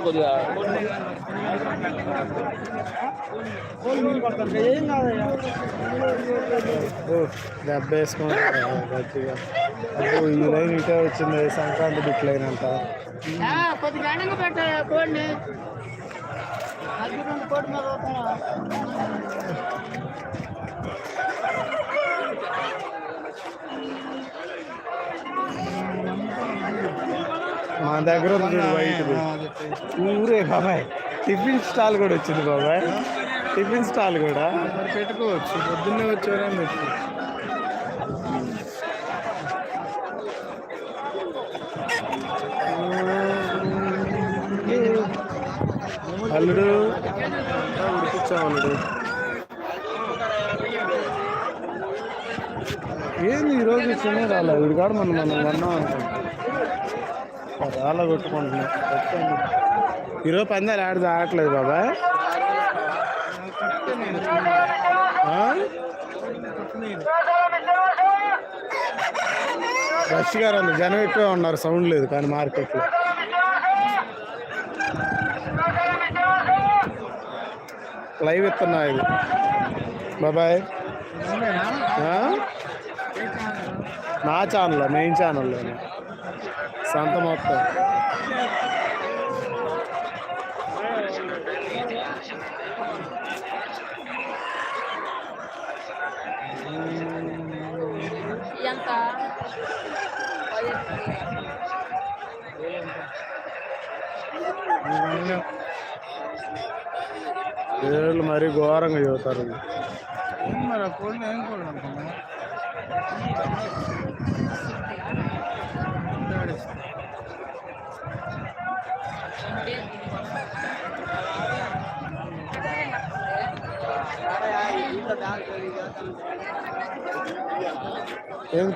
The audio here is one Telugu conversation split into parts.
కొద్దిగా దెబ్బ వేసుకుంటారు గట్టిగా ఈ లైన్ ఇటే వచ్చింది సంక్రాంతి బిట్ లైన్ అంట కొద్దిగా అణంగా పెట్టాయా కోడిని అది రెండు కోడి మీద పోతున్నా మా దగ్గర ఉంది చూడు వైట్ ఊరే బాబాయ్. టిఫిన్ స్టాల్ కూడా వచ్చింది బాబాయ్. టిఫిన్ స్టాల్ కూడా? పెట్టుకోవచ్చు. పొద్దున్నే వచ్చారని పెట్టు. అల్లుడు. అల్లుడు ఏంది ఈరోజు చిన్న రాలే వీడి కాడ మనం మనం వన్నాం అనుకుంటాం పదాలు కొట్టుకుంటున్నాం. ఈరోజు పందాలు ఆడితే ఆడట్లేదు బాబాయ్ రష్ గారు ఉంది జనం ఎక్కువ ఉన్నారు సౌండ్ లేదు కానీ మార్కెట్లో. లైవ్ ఇస్తున్నా ఇది. బాబాయ్. నా ఛానల్లో మెయిన్ ఛానల్లోనే? సంత మొత్తం ఎంత ఏళ్ళు మరీ ఘోరంగా చదువుతారు ఆ కోడిని ఏం కోడి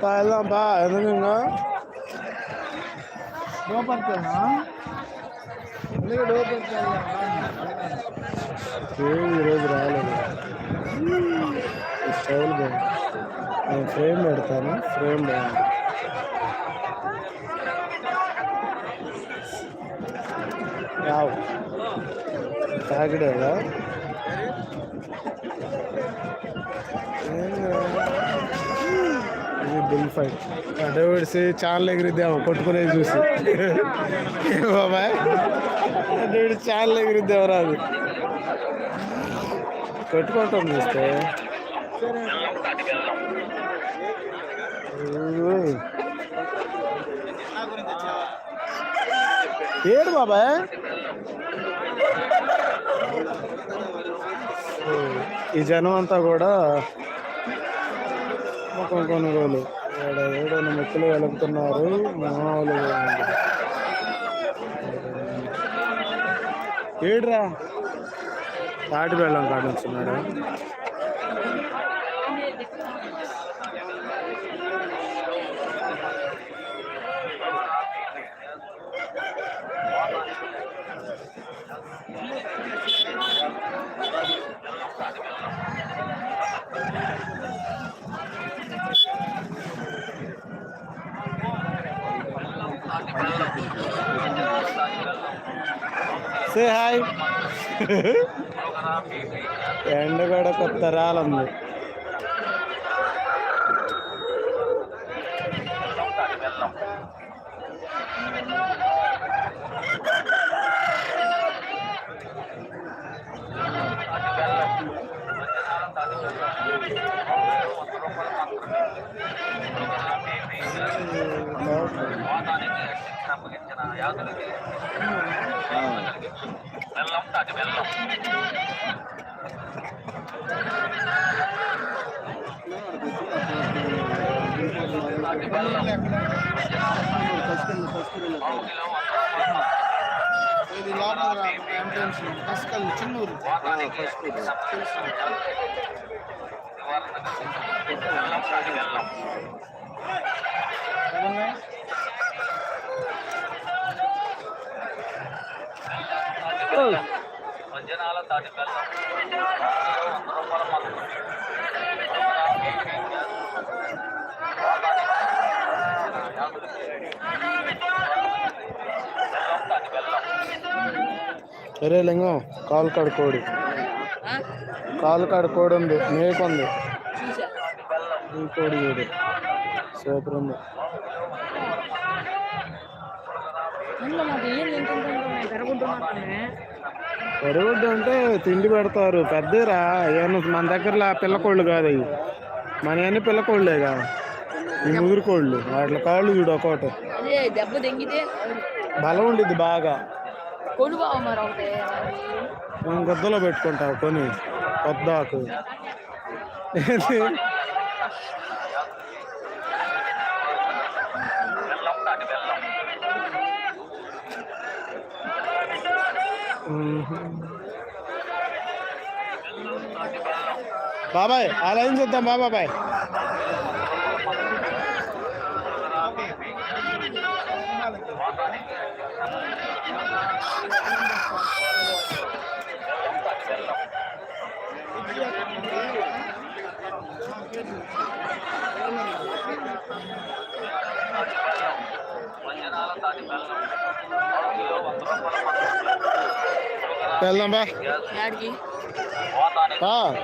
తాగదాం బా? ఎందుకు ఇంకా? డోపర్తేనా ఎందుకు డోపర్తే ఏం ఈరోజు రాలేదు. స్టైల్ బాగుంది. నేను ఫ్రేమ్ పెడతాను ఫ్రేమ్ బాగుంది. రావు తాగిడేదా ఇది బిల్ ఫైట్ అడ్డ పెడిసి ఛానల్ ఎగిరిద్దాము కొట్టుకునేది చూసి. బాబాయ్? అడ్డ పెడిసి ఛానల్ ఎగిరిద్దాము రాదు కొట్టుకుంటాం చూస్తే. ఏడు బాబాయ్? ఈ జనం అంతా కూడా ముఖం కొనుగోలు ఏడ మెట్లు ముక్కులు వెలుగుతున్నారు. మామూలు ఏడురా? తాటి బెల్లం కాడ వచ్చినాడు సే హాయ్. ఎండ కూడా కొత్త రాలంది ఇది లోపల అంబులెన్స్ కస్కల్ చిన్నూరు Oh. జనాల తాటి సరే లింగం కాలు కాడ కోడి. కాలు కాడ కోడి ఉంది మేకుంది ఈ కోడి చూడు. సూపర్ ఉంది. మాకు ఏం తింటుంటే పెరుగుతున్నాను పొరుగుడ్డు అంటే తిండి పెడతారు. పెద్దరా ఏమన్నా మన దగ్గర పిల్ల కోళ్ళు కాదు అవి మన అన్ని పిల్ల కోళ్ళేగా ఈ ముదురు కోళ్ళు వాటి కాళ్ళు చూడు ఒకటి బలం ఉండిద్ది బాగా. గద్దలో పెట్టుకుంటావు కొని కొత్త ఆకు ఏంది? మ్మ్. బాబాయ్ ఆ లైన్ చూద్దాం బాబాయ్ వెళ్దాం బా. యాడికి. ఆ,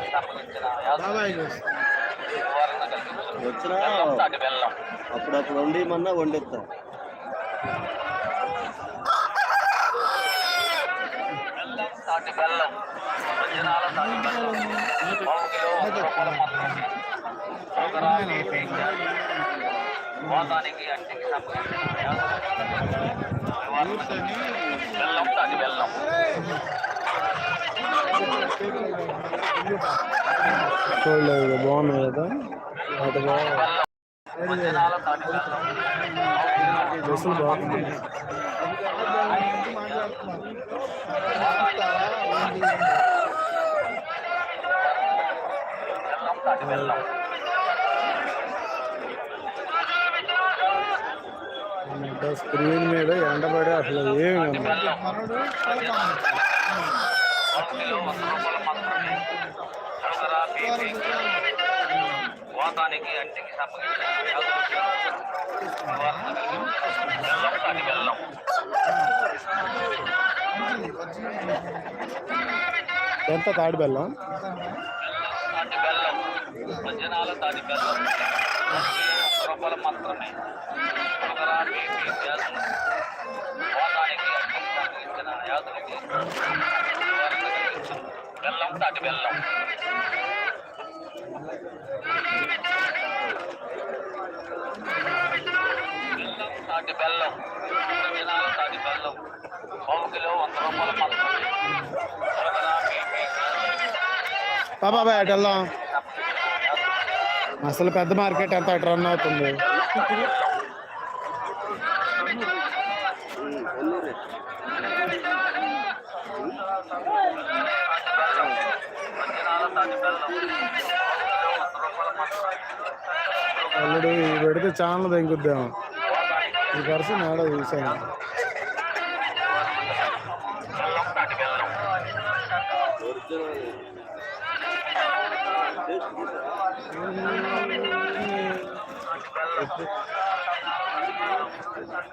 బాబాయ్ కోసం. వచ్చినా? అప్పుడప్పుడు వండి మన్నా వండిస్తా. చూడలేదు బాగున్నాయి కదా. అది డ్రెస్సులు బాగున్నాయి స్క్రీన్ మీద ఎండబడి అసలు ఏమి కనబడదు. వాతానికి అంటికి సంబంధించిన బెల్లం బెల్లం ఎంత తాడి బెల్లం తాటి బెల్లం భజనాల తాటి బెల్లం రూపాయలు మాత్రమే షుగర్ వాతానికి అంటికి నివారణ కలిగించును. బెల్లం తాటి బెల్లం బెల్లం తాటి బెల్లం భజనాల తాటి బెల్లం పావు కిలో వంద రూపాయల మాత్రమే షుగర్ అటు వెళ్దాం అసలు పెద్ద మార్కెట్ ఎంత అటు రన్ అవుతుంది ఆల్రెడీ పెడితే ఛానల్ తెంకుద్దాం ఈ పర్సన్ ఆడ చూసాను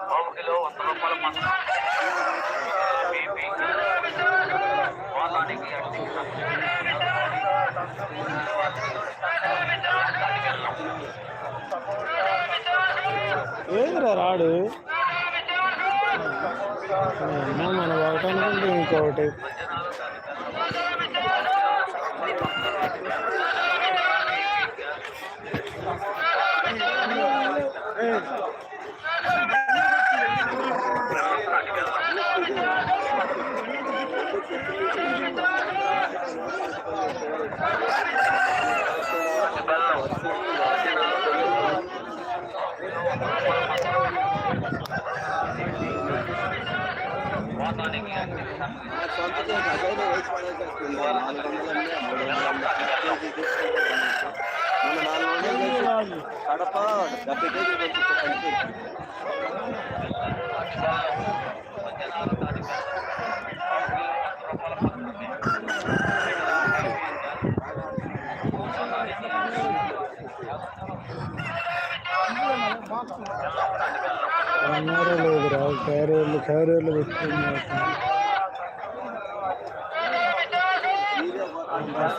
పావు కిలో వంద రూపాయల మందు ఏంద్రా రాడు అమ్మ మన ఒకటి అనుకుంటే ఇంకొకటి Hey. కడప డెబ్బై కేజీలు పంపించారు అన్నారు లేదురా క్యారియర్లు క్యారియర్లు పెట్టుకున్నారు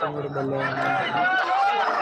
కస్టమర్ భలే ఉంది.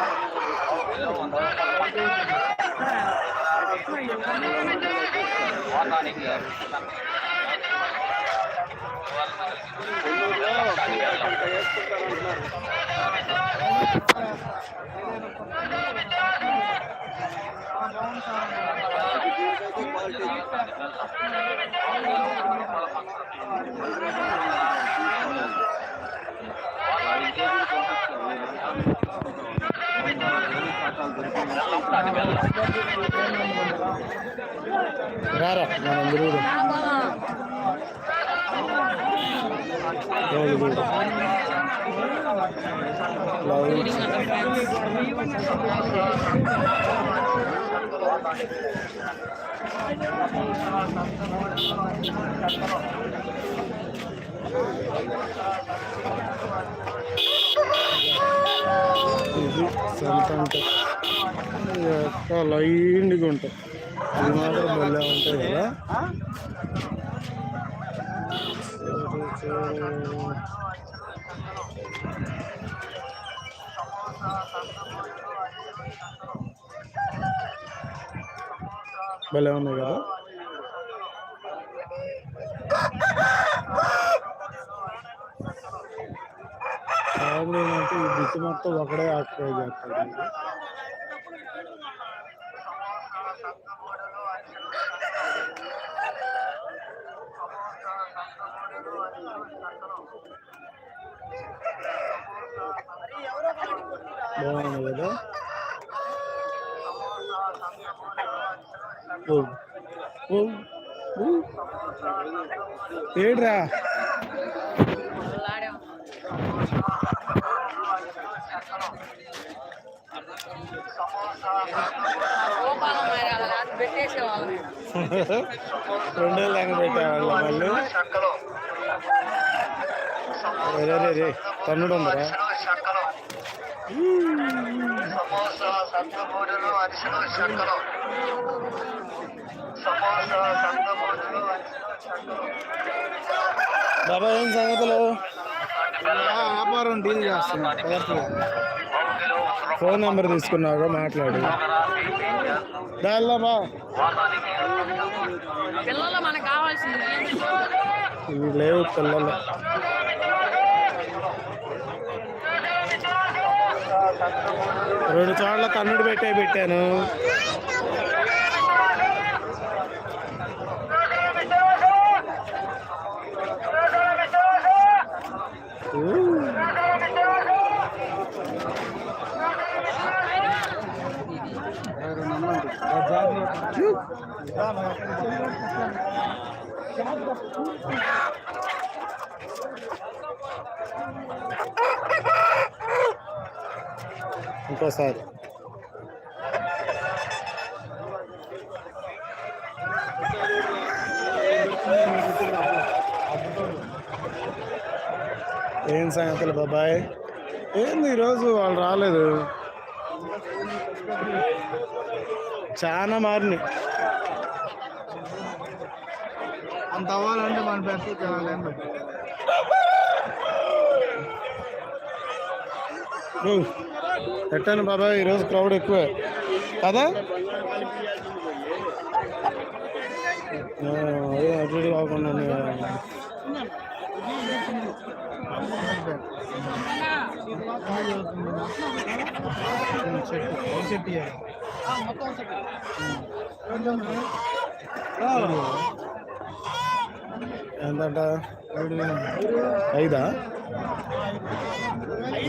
రారా మనం తిరుగుదాం రోజు చూడు. లవ్ ఇది సంత లైన్గా ఉంటాయి. ఇది మాత్రం భలే ఉంటాయి కదా? భలే ఉన్నాయి కదా? ప్రాబ్లం ఈ బిట్టు మొత్తం ఒకడే ఆక్యుపై చేస్తాడు బాగుంది కదా. ఏడ్రా? రెండేళ్ళు దాకా పెట్టేవాళ్ళ వాళ్ళు. తన్నుడు ఉందరా సమోసా అరిసెలు చెక్కలు సమోసా బాబా ఏం సంగతులు? వ్యాపారం డీల్ చేస్తున్నా కుదరట్లేదు ఫోన్ నెంబర్ తీసుకున్నావు మాట్లాడు. దాల్లా బా పిల్లలు మనకు కావాల్సింది. ఇవి లేవు పిల్లలు. రెండు చోట్ల కన్నుడు పెట్టే పెట్టాను ఊ. ఇంకోసారి. ఏం సంగతులు బాబాయ్? ఏంది ఈరోజు వాళ్ళు రాలేదు? చాలా మారినాయి. అంత అవ్వాలంటే మన పెద్ద చాలా ఓ, ఎట్టాను బాబాయ్ ఈరోజు క్రౌడ్ ఎక్కువే. కదా? అదే అటు కాకుండా ఉన్నాయి. ఐదా?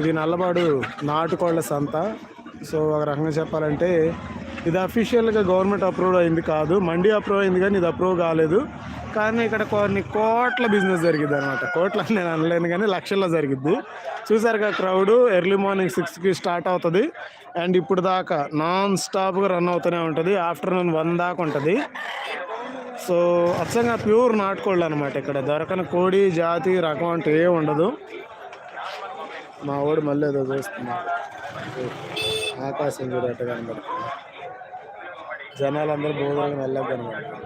ఇది నల్లబాడు నాటుకోళ్ళ సంత. సో ఒక రకంగా చెప్పాలంటే ఇది అఫీషియల్గా గవర్నమెంట్ అప్రూవ్ అయింది కాదు. మండీ అప్రూవ్ అయింది కానీ ఇది అప్రూవ్ కాలేదు. కానీ ఇక్కడ కొన్ని కోట్ల బిజినెస్ జరిగింది అనమాట కోట్ల నేను అనలేను కానీ లక్షల్లో జరిగిద్ది. చూసారుగా క్రౌడ్ ఎర్లీ మార్నింగ్ సిక్స్కి స్టార్ట్ అవుతుంది. అండ్ ఇప్పుడు దాకా నాన్ స్టాప్గా రన్ అవుతూనే ఉంటుంది. ఆఫ్టర్నూన్ వన్ దాకా ఉంటుంది. సో అచ్చంగా ప్యూర్ నాటుకోళ్ళు అనమాట ఇక్కడ. దొరకని కోడి జాతి రకం అంటూ ఏ ఉండదు. మా వాడు మళ్ళీ ఏదో చూస్తున్నాడు ఆకాశం చూడట కనబడుతుంది. జనాలందరూ బోధనలు మెల్లగా కనబడుతుంది.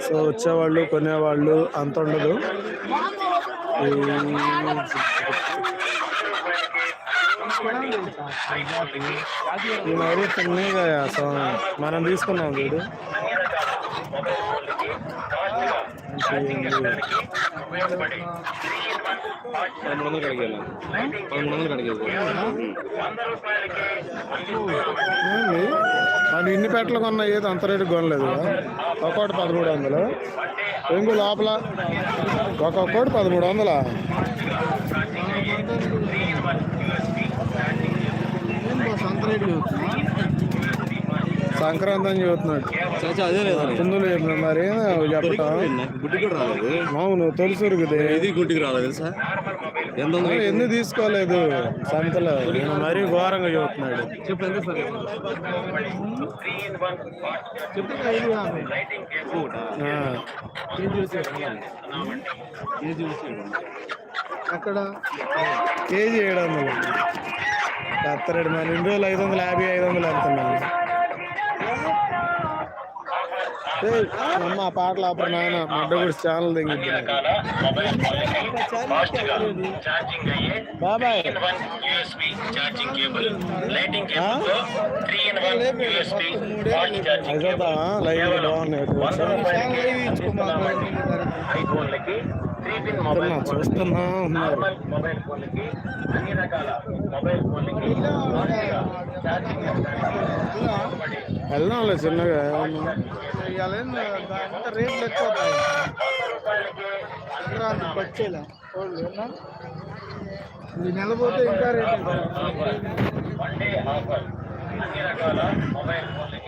సో వచ్చేవాళ్ళు కొనేవాళ్ళు అంత ఉండదు. ఈ మరి చిన్నగా సో మనం తీసుకున్నాం వీడు అది ఇన్ని పెట్టలు కొన్నా ఏది అంత రేటు కొనలేదు ఒక్కోటి పదమూడు వందలు. ఇంకో లోపల ఒక్కొక్కటి పదమూడు వందలా? సంత రేటు సంక్రాంతి అని చెబుతున్నాడు అదే లేదా కుందులు చెప్పిన మరి చెప్పటం. అవును తెలుసు ఉరుకుది. ఇది గుడ్డికి రాలేదు తెలుసా ఎంత ఆ, ఎందుకు తీసుకోలేదు. సంతలో. మరీ ఘోరంగా చెబుతున్నాడు సార్? అక్కడ కేజీ ఏడు వందలు. కత్తరేడు మరి రెండు రోజులు ఐదు వందలు యాభై ఐదు వందలు వెళ్తున్నాను అమ్మ పాటలు ఆపరు నాయన. మడ్డ గుడిసి ఛానల్ దిగింది. బాబాయ్. వన్ లైవ్ బాగున్నాయి చూస్తున్నా చూస్తున్నా ఉన్నారు. మొబైల్ మొబైల్ ఫోన్లకి అన్ని రకాల మొబైల్ ఫోన్లకి ఛార్జింగ్ వెళ్దాంలే చిన్నగా రేట్లు ఎక్కువ అవుతాయి. సంక్రాంతి వచ్చేలా. కోళ్ళు ఏనా? ఈ నెల పోతే ఇంకా రేట్ అన్ని రకాల మొబైల్ ఫోన్లకి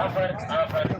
ఆఫర్ ఆఫర్